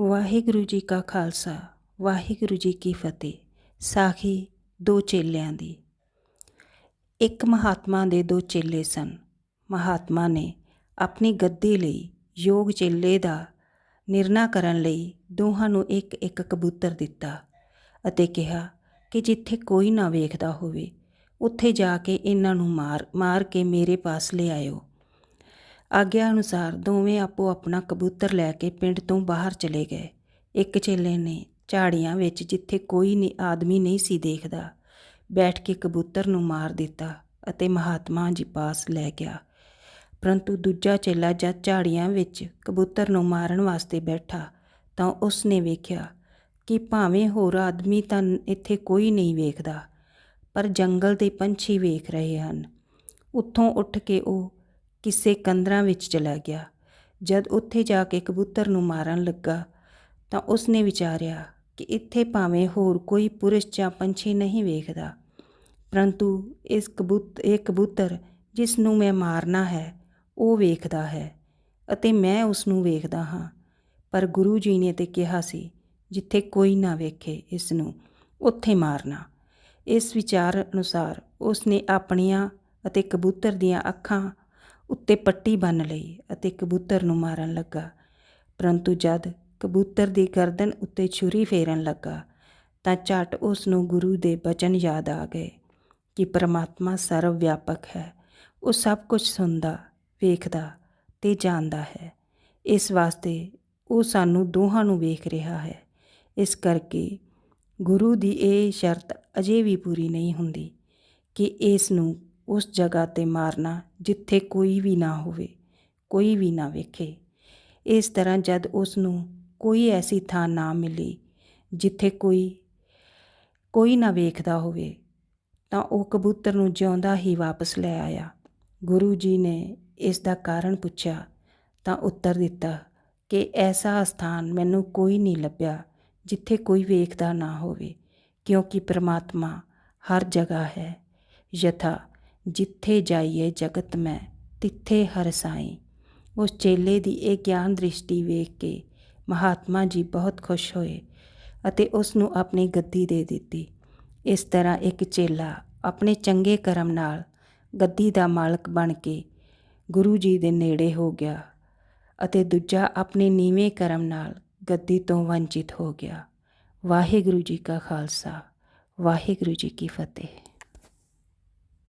ਵਾਹਿਗੁਰੂ ਜੀ ਕਾ ਖਾਲਸਾ, ਵਾਹਿਗੁਰੂ ਜੀ ਕੀ ਫਤਿਹ। ਸਾਖੀ ਦੋ ਚੇਲਿਆਂ ਦੀ। ਇੱਕ ਮਹਾਤਮਾ ਦੇ ਦੋ ਚੇਲੇ ਸਨ। ਮਹਾਤਮਾ ਨੇ ਆਪਣੀ ਗੱਦੀ ਲਈ ਯੋਗ ਚੇਲੇ ਦਾ ਨਿਰਣਾ ਕਰਨ ਲਈ ਦੋਹਾਂ ਨੂੰ ਇੱਕ ਇੱਕ ਕਬੂਤਰ ਦਿੱਤਾ ਅਤੇ ਕਿਹਾ ਕਿ ਜਿੱਥੇ ਕੋਈ ਨਾ ਵੇਖਦਾ ਹੋਵੇ, ਉੱਥੇ ਜਾ ਕੇ ਇਹਨਾਂ ਨੂੰ ਮਾਰ ਮਾਰ ਕੇ ਮੇਰੇ ਪਾਸ ਲਿਆਇਓ ਆਗਿਆ ਅਨੁਸਾਰ ਦੋਵੇਂ ਆਪੋ ਆਪਣਾ ਕਬੂਤਰ ਲੈ ਕੇ ਪਿੰਡ ਤੋਂ ਬਾਹਰ ਚਲੇ ਗਏ। ਇੱਕ ਚੇਲੇ ਨੇ ਝਾੜੀਆਂ ਵਿੱਚ ਜਿੱਥੇ ਕੋਈ ਨਹੀਂ ਆਦਮੀ ਨਹੀਂ ਸੀ ਦੇਖਦਾ, ਬੈਠ ਕੇ ਕਬੂਤਰ ਨੂੰ ਮਾਰ ਦਿੱਤਾ ਅਤੇ ਮਹਾਤਮਾ ਜੀ ਪਾਸ ਲੈ ਗਿਆ। ਪਰੰਤੂ ਦੂਜਾ ਚੇਲਾ ਜਦ ਝਾੜੀਆਂ ਵਿੱਚ ਕਬੂਤਰ ਨੂੰ ਮਾਰਨ ਵਾਸਤੇ ਬੈਠਾ ਤਾਂ ਉਸ ਨੇ ਵੇਖਿਆ ਕਿ ਭਾਵੇਂ ਹੋਰ ਆਦਮੀ ਤਾਂ ਇੱਥੇ ਕੋਈ ਨਹੀਂ ਵੇਖਦਾ, ਪਰ ਜੰਗਲ ਦੇ ਪੰਛੀ ਵੇਖ ਰਹੇ ਹਨ। ਉੱਥੋਂ ਉੱਠ ਕੇ ਉਹ ਕਿਸੇ ਕੰਦਰਾਂ ਵਿੱਚ ਚਲਾ ਗਿਆ। ਜਦ ਉੱਥੇ ਜਾ ਕੇ ਕਬੂਤਰ ਨੂੰ ਮਾਰਨ ਲੱਗਾ ਤਾਂ ਉਸਨੇ ਵਿਚਾਰਿਆ ਕਿ ਇੱਥੇ ਭਾਵੇਂ ਹੋਰ ਕੋਈ ਪੁਰਸ਼ ਜਾਂ ਪੰਛੀ ਨਹੀਂ ਵੇਖਦਾ, ਪਰੰਤੂ ਇਸ ਕਬੂਤ, ਇਹ ਕਬੂਤਰ ਜਿਸ ਨੂੰ ਮੈਂ ਮਾਰਨਾ ਹੈ, ਉਹ ਵੇਖਦਾ ਹੈ ਅਤੇ ਮੈਂ ਉਸ ਨੂੰ ਵੇਖਦਾ ਹਾਂ। ਪਰ ਗੁਰੂ ਜੀ ਨੇ ਤੇ ਕਿਹਾ ਸੀ, ਜਿੱਥੇ ਕੋਈ ਨਾ ਵੇਖੇ ਇਸ ਨੂੰ ਉੱਥੇ ਮਾਰਨਾ। ਇਸ ਵਿਚਾਰ ਅਨੁਸਾਰ ਉਸ ਨੇ ਆਪਣੀਆਂ ਅਤੇ ਕਬੂਤਰ ਦੀਆਂ ਅੱਖਾਂ ਉੱਤੇ ਪੱਟੀ ਬੰਨ ਲਈ ਅਤੇ ਕਬੂਤਰ ਨੂੰ ਮਾਰਨ ਲੱਗਾ। ਪਰੰਤੂ ਜਦ ਕਬੂਤਰ ਦੀ ਗਰਦਨ ਉੱਤੇ ਛੁਰੀ ਫੇਰਨ ਲੱਗਾ, ਤਾਂ ਝਟ ਉਸ ਨੂੰ ਗੁਰੂ ਦੇ ਬਚਨ ਯਾਦ ਆ ਗਏ ਕਿ ਪਰਮਾਤਮਾ ਸਰਵ ਵਿਆਪਕ ਹੈ। ਉਹ ਸਭ ਕੁਝ ਸੁਣਦਾ, ਵੇਖਦਾ ਤੇ ਜਾਣਦਾ ਹੈ। ਇਸ ਵਾਸਤੇ ਉਹ ਸਾਨੂੰ ਦੋਹਾਂ ਨੂੰ ਵੇਖ ਰਿਹਾ ਹੈ। ਇਸ ਕਰਕੇ ਗੁਰੂ ਦੀ ਇਹ ਸ਼ਰਤ ਅਜੇ ਵੀ ਪੂਰੀ ਨਹੀਂ ਹੁੰਦੀ ਕਿ ਇਸ ਨੂੰ ਉਸ ਜਗ੍ਹਾ ਤੇ ਮਾਰਨਾ ਜਿੱਥੇ ਕੋਈ ਵੀ ਨਾ ਹੋਵੇ, ਕੋਈ ਵੀ ਨਾ ਵੇਖੇ। ਇਸ ਤਰ੍ਹਾਂ ਜਦ ਉਸ ਨੂੰ ਕੋਈ ਐਸੀ ਥਾਂ ਨਾ ਮਿਲੀ ਜਿੱਥੇ ਕੋਈ ਕੋਈ ਨਾ ਵੇਖਦਾ ਹੋਵੇ, ਤਾਂ ਉਹ ਕਬੂਤਰ ਨੂੰ ਜਿਉਂਦਾ ਹੀ ਵਾਪਸ ਲੈ ਆਇਆ। ਗੁਰੂ ਜੀ ਨੇ ਇਸ ਦਾ ਕਾਰਨ ਪੁੱਛਿਆ, ਤਾਂ ਉੱਤਰ ਦਿੱਤਾ ਕਿ ਐਸਾ ਸਥਾਨ ਮੈਨੂੰ ਕੋਈ ਨਹੀਂ ਲੱਭਿਆ ਜਿੱਥੇ ਕੋਈ ਵੇਖਦਾ ਨਾ ਹੋਵੇ, ਕਿਉਂਕਿ ਪ੍ਰਮਾਤਮਾ ਹਰ ਜਗ੍ਹਾ ਹੈ, ਯਥਾ ਜਿੱਥੇ ਜਾਈਏ ਜਗਤ ਮੈਂ, ਤਿੱਥੇ ਹਰ ਸਾਈ। ਉਸ ਚੇਲੇ ਦੀ ਇਹ ਗਿਆਨ ਦ੍ਰਿਸ਼ਟੀ ਵੇਖ ਕੇ ਮਹਾਤਮਾ ਜੀ ਬਹੁਤ ਖੁਸ਼ ਹੋਏ ਅਤੇ ਉਸ ਨੂੰ ਆਪਣੀ ਗੱਦੀ ਦੇ ਦਿੱਤੀ। ਇਸ ਤਰ੍ਹਾਂ ਇੱਕ ਚੇਲਾ ਆਪਣੇ ਚੰਗੇ ਕਰਮ ਨਾਲ ਗੱਦੀ ਦਾ ਮਾਲਕ ਬਣ ਕੇ ਗੁਰੂ ਜੀ ਦੇ ਨੇੜੇ ਹੋ ਗਿਆ ਅਤੇ ਦੂਜਾ ਆਪਣੇ ਨੀਵੇਂ ਕਰਮ ਨਾਲ ਗੱਦੀ ਤੋਂ ਵੰਚਿਤ ਹੋ ਗਿਆ। ਵਾਹਿਗੁਰੂ ਜੀ ਕਾ ਖਾਲਸਾ, ਵਾਹਿਗੁਰੂ ਜੀ ਕੀ ਫਤਿਹ।